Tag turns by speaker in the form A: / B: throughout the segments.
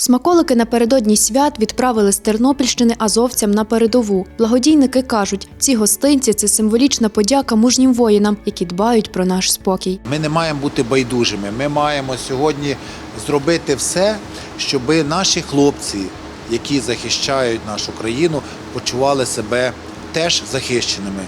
A: Смаколики напередодні свят відправили з Тернопільщини азовцям на передову. Благодійники кажуть, ці гостинці це символічна подяка мужнім воїнам, які дбають про наш спокій.
B: Ми не маємо бути байдужими. Ми маємо сьогодні зробити все, щоб наші хлопці, які захищають нашу країну, почували себе теж захищеними.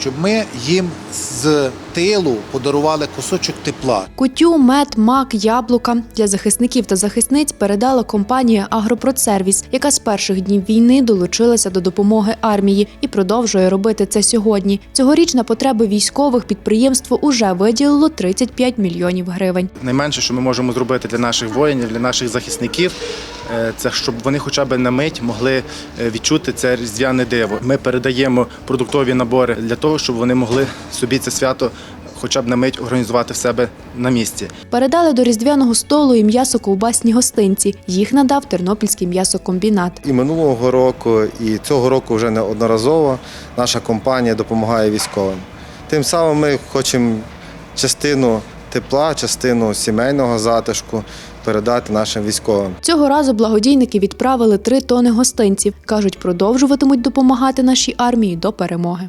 B: Щоб ми їм з тилу подарували кусочок тепла.
A: Кутю, мед, мак, яблука для захисників та захисниць передала компанія Агропродсервіс, яка з перших днів війни долучилася до допомоги армії і продовжує робити це сьогодні. Цьогоріч на потреби військових підприємство уже виділило 35 мільйонів гривень.
C: Найменше, що ми можемо зробити для наших воїнів, для наших захисників, е, це щоб вони хоча б на мить могли е, відчути це різдвяне диво. Ми передаємо продуктові набори для того, щоб вони могли собі це свято хоча б на мить організувати в себе на місці.
A: Передали до різдвяного столу і м'ясо-ковбасні гостинці. Їх надав Тернопільський м'ясокомбінат.
D: І минулого року, і цього року вже неодноразово наша компанія допомагає військовим. Тим самим ми хочемо частину тепла, частину сімейного затишку передати нашим військовим.
A: Цього разу благодійники відправили три тони гостинців. кажуть, продовжуватимуть допомагати нашій армії до перемоги.